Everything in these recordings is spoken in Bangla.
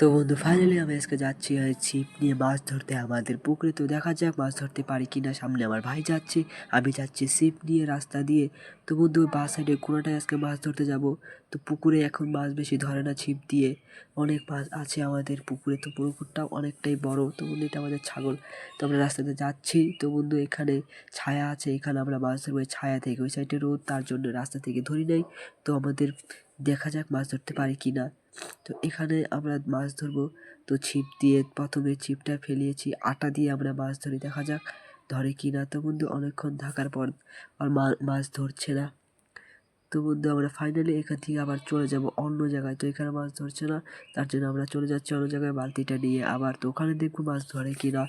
তো বন্ধু ফাইনালি আমি আজকে যাচ্ছি ছিপ নিয়ে মাছ ধরতে আমাদের পুকুরে। তো দেখা যাক মাছ ধরতে পারি কি না সামনে আমার ভাই যাচ্ছে, আমি যাচ্ছি ছিপ নিয়ে রাস্তা দিয়ে। তো বন্ধু বা সাইডে কোনোটায় আজকে মাছ ধরতে যাব। তো পুকুরে এখন মাছ বেশি ধরে না ছিপ দিয়ে। অনেক মাছ আছে আমাদের পুকুরে, তো পুকুরটাও অনেকটাই বড়। তো বন্ধু, এটা আমাদের ছাগল। তো আমরা রাস্তাতে যাচ্ছি। তো বন্ধু, এখানে ছায়া আছে, এখানে আমরা মাছ ধরবো। ছায়া থেকে, ওই সাইডে রোদ, তার জন্য রাস্তা থেকে ধরি নাই। তো আমাদের দেখা যাক মাছ ধরতে পারি কি না তো এখানে আমরা মাছ ধরবো। তো ছিপ দিয়ে প্রথমে ছিপটা ফেলিয়েছি, আটা দিয়ে আমরা মাছ ধরি। দেখা যাক ধরে কি না তো বন্ধু, অনেকক্ষণ থাকার পর আর মাছ ধরছে না। তো বন্ধু, আমরা ফাইনালি এখান থেকে আবার চলে যাব অন্য জায়গায়। তো এখানে মাছ ধরছে না, তার জন্য আমরা চলে যাচ্ছি অন্য জায়গায় বালতিটা নিয়ে। আবার তো ওখানে দেখব মাছ ধরে কি না।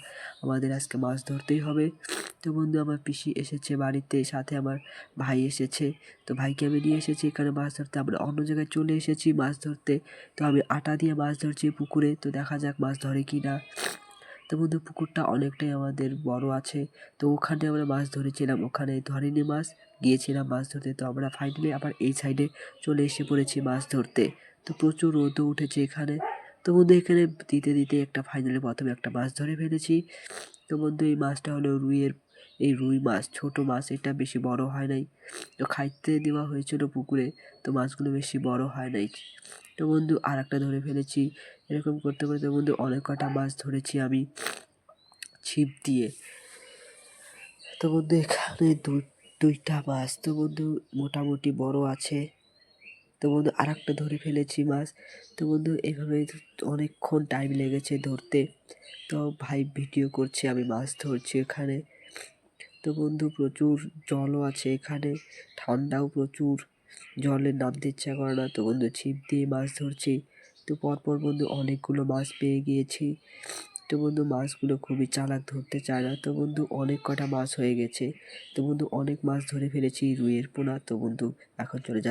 আমাদের আজকে মাছ ধরতেই হবে। তো বন্ধু, আমার পিসি এসেছে বাড়িতে, সাথে আমার ভাই এসেছে। তো ভাইকে আমি নিয়ে এসেছি এখানে মাছ ধরতে। আমরা অন্য জায়গায় চলে এসেছি মাছ ধরতে। তো আমি আটা দিয়ে মাছ ধরছি পুকুরে। তো দেখা যাক মাছ ধরে কি না। তো মধ্যে পুকুরটা অনেকটাই আমাদের বড় আছে। তো ওখানে আমরা মাছ ধরেছিলাম। ওখানে ধরিনি মাছ, গিয়েছিলাম মাছ ধরতে। তো আমরা ফাইনালি আবার এই সাইডে চলে এসে পড়েছি মাছ ধরতে। তো প্রচুর রোদও উঠেছে এখানে। তো বন্ধু, এখানে দিতে দিতে একটা ফাইনালি প্রথমে একটা মাছ ধরে ফেলেছি। তো বন্ধু, এই মাছটা হলো রুইয়ের এই রুই মাছ, ছোট মাছ, এটা বেশি বড় হয় নাই। তো খাইতে দেওয়া হয়েছিল পুকুরে, তো মাছগুলো বেশি বড় হয় নাই। তো বন্ধু আর একটা ধরে ফেলেছি। এরকম করতে করতে বন্ধু, অনেক কটা মাছ ধরেছি আমি ছিপ দিয়ে। তো বন্ধু, এখানে দুই দুইটা মাছ। তো বন্ধু, মোটামুটি বড় আছে। তো বন্ধু আর একটা ধরে ফেলেছি মাছ। তো বন্ধু, এভাবে অনেকক্ষণ টাইম লেগেছে ধরতে। তো ভাই ভিডিও করছে আমি, মাছ ধরছি এখানে। তো বন্ধু প্রচুর জলও আছে এখানে। ঠান্ডাও প্রচুর। জলে নামতে ইচ্ছা করে না। তো বন্ধু ছিপ দিয়ে মাছ ধরছি। তো পরপর বন্ধু অনেকগুলো মাছ পেয়ে গিয়েছি। তো বন্ধু মাছগুলো খুবই চালাক ধরতে চায় না। তো বন্ধু অনেক কটা মাছ হয়ে গেছে। তো বন্ধু অনেক মাছ ধরে ফেলেছি রুইয়ের পোনা। তো বন্ধু এখন চলে যাচ্ছে।